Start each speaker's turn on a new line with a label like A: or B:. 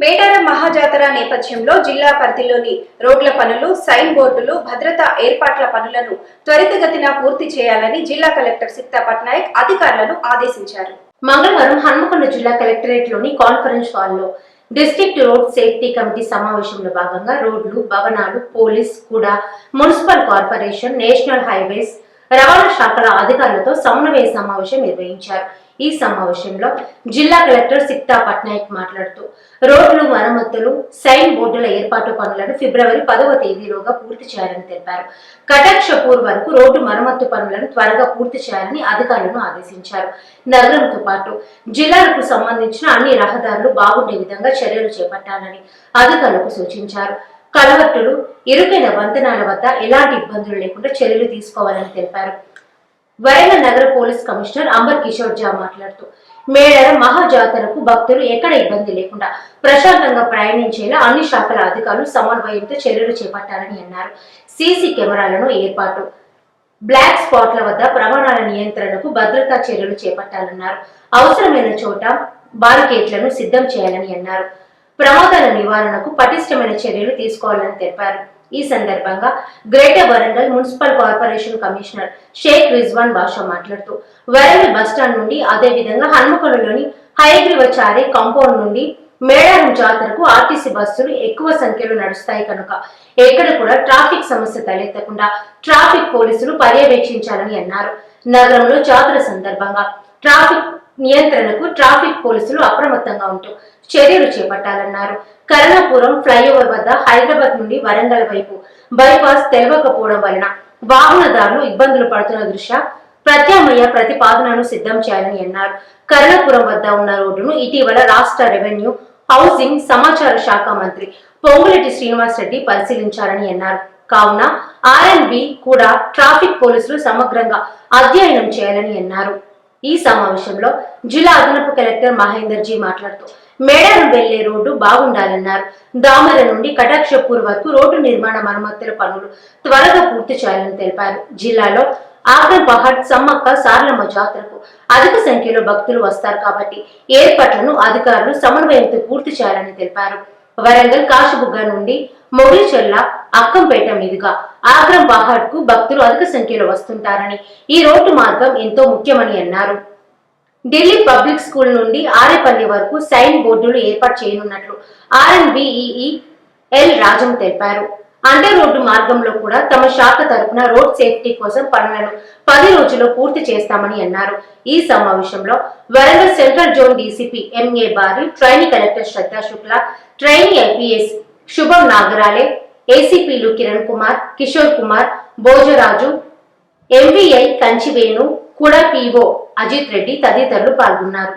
A: మేడారం మహాజాతర నేపథ్యంలో జిల్లా పరిధిలోని రోడ్ల పనులు సైన్ బోర్డులు భద్రతా ఏర్పాట్ల పనులను త్వరితగతిన పూర్తి చేయాలని జిల్లా కలెక్టర్ సిక్తా పట్నాయక్ అధికారులను ఆదేశించారు.
B: మంగళవారం హన్మకొండ జిల్లా కలెక్టరేట్లోని కాన్ఫరెన్స్ హాల్లో డిస్ట్రిక్ట్ రోడ్ సేఫ్టీ కమిటీ సమావేశంలో భాగంగా రోడ్లు భవనాలు పోలీస్ కూడా మున్సిపల్ కార్పొరేషన్ నేషనల్ హైవేస్ రవాణా శాఖల అధికారులతో సమన్వయ సమావేశం నిర్వహించారు. ఈ సమావేశంలో జిల్లా కలెక్టర్ సిక్తా పట్నాయక్ మాట్లాడుతూ రోడ్లు మరమ్మతులు సైన్ బోర్డుల ఏర్పాటు పనులను ఫిబ్రవరి పదవ తేదీలోగా పూర్తి చేయాలని తెలిపారు. కటక్ షపూర్ వరకు రోడ్డు మరమ్మతు పనులను త్వరగా పూర్తి చేయాలని అధికారులను ఆదేశించారు. నగరంతో పాటు జిల్లాలకు సంబంధించిన అన్ని రహదారులు బాగుండే విధంగా చర్యలు చేపట్టాలని అధికారులకు సూచించారు. కలవట్టులు ఇరుకైన వంతెనాల వద్ద ఎలాంటి ఇబ్బందులు లేకుండా చర్యలు తీసుకోవాలని తెలిపారు. వరంగల్ నగర పోలీస్ కమిషనర్ అంబర్ కిషోర్ జా మాట్లాడుతూ మేడల మహాజాతరకు భక్తులు ఎక్కడ ఇబ్బంది లేకుండా ప్రశాంతంగా ప్రయాణించేలా అన్ని శాఖల అధికారులు సమన్వయంతో చర్యలు చేపట్టాలని అన్నారు. సీసీ కెమెరాలను ఏర్పాటు బ్లాక్ స్పాట్ల వద్ద ప్రమాణాల నియంత్రణకు భద్రతా చర్యలు చేపట్టాలన్నారు. అవసరమైన చోట బారికేట్లను సిద్ధం చేయాలని అన్నారు. ప్రమాదాల నివారణకు పటిష్టమైన చర్యలు తీసుకోవాలని తెలిపారు. ఈ సందర్భంగా greater Warangal municipal corporation commissioner Sheikh Rizwan Basha మాట్లాడుతూ వరంగల్ బస్టాండ్ నుండి అదే విధంగా హన్మకొండలోని హయగ్రీవచారి కాంపౌండ్ నుండి మేడారం జాతరకు ఆర్టీసీ బస్సులు ఎక్కువ సంఖ్యలో నడుస్తాయి కనుక ఎక్కడ కూడా ట్రాఫిక్ సమస్య తలెత్తకుండా ట్రాఫిక్ పోలీసులు పర్యవేక్షించాలని అన్నారు. నగరంలో జాతర సందర్భంగా ట్రాఫిక్ నియంత్రణకు ట్రాఫిక్ పోలీసులు అప్రమత్తంగా ఉంటూ చర్యలు చేపట్టాలన్నారు. కరణపురం ఫ్లైఓవర్ వద్ద హైదరాబాద్ నుండి వరంగల్ వైపు బైపాస్ తెలవకపోవడం వలన వాహనదారులు ఇబ్బందులు పడుతున్న దృష్ట్యా ప్రత్యామ్నాయ ప్రతిపాదనను సిద్ధం చేయాలని అన్నారు. కరణపురం వద్ద ఉన్న రోడ్డును ఇటీవల రాష్ట్ర రెవెన్యూ హౌసింగ్ సమాచార శాఖ మంత్రి పొంగులెట్టి శ్రీనివాస్ రెడ్డి పరిశీలించారని అన్నారు. కావున ఆర్ఎన్బి కూడా ట్రాఫిక్ పోలీసులు సమగ్రంగా అధ్యయనం చేయాలని అన్నారు. ఈ సమావేశంలో జిల్లా అదనపు కలెక్టర్ మహేందర్ జీ మాట్లాడుతూ మేడారం వెళ్ళే రోడ్డు బాగుండాలన్నారు. దామర నుండి కటాక్షపూర్ వరకు రోడ్డు నిర్మాణ మరమ్మతుల పనులు త్వరగా పూర్తి చేయాలని తెలిపారు. జిల్లాలో ఆగ్రం పహాడ్ సమ్మక్క సారలమ్మ జాతరకు అధిక సంఖ్యలో భక్తులు వస్తారు కాబట్టి ఏర్పాట్లను అధికారులు సమన్వయంతో పూర్తి చేయాలని తెలిపారు. వరంగల్ కాశబుగ్గ నుండి మొగిలిచెల్ల అక్కంపేట మీదుగా ఆగ్రం పహాడ్కు భక్తులు అధిక సంఖ్యలో వస్తుంటారని ఈ రోడ్డు మార్గం ఎంతో ముఖ్యమని అన్నారు. ఢిల్లీ పబ్లిక్ స్కూల్ నుండి ఆరేపల్లి వరకు సైన్ బోర్డులు ఏర్పాటు చేయనున్నట్లు ఆర్ఎన్బిఈఈ ఎల్ రాజం తెలిపారు. అండర్ రోడ్డు మార్గంలో కూడా తమ శాఖ తరపున రోడ్ సేఫ్టీ కోసం పనులను పది రోజుల్లో పూర్తి చేస్తామని అన్నారు. ఈ సమావేశంలో Warangal central zone DCP MA Bari trainee collector Shraddha Shukla trainee IPS Shubham Nagarale ఏసీపీలు Kiran Kumar Kishore Kumar Bhojaraju MVI కంచివేణు కూడా పీఓ అజిత్ రెడ్డి తదితరులు పాల్గొన్నారు.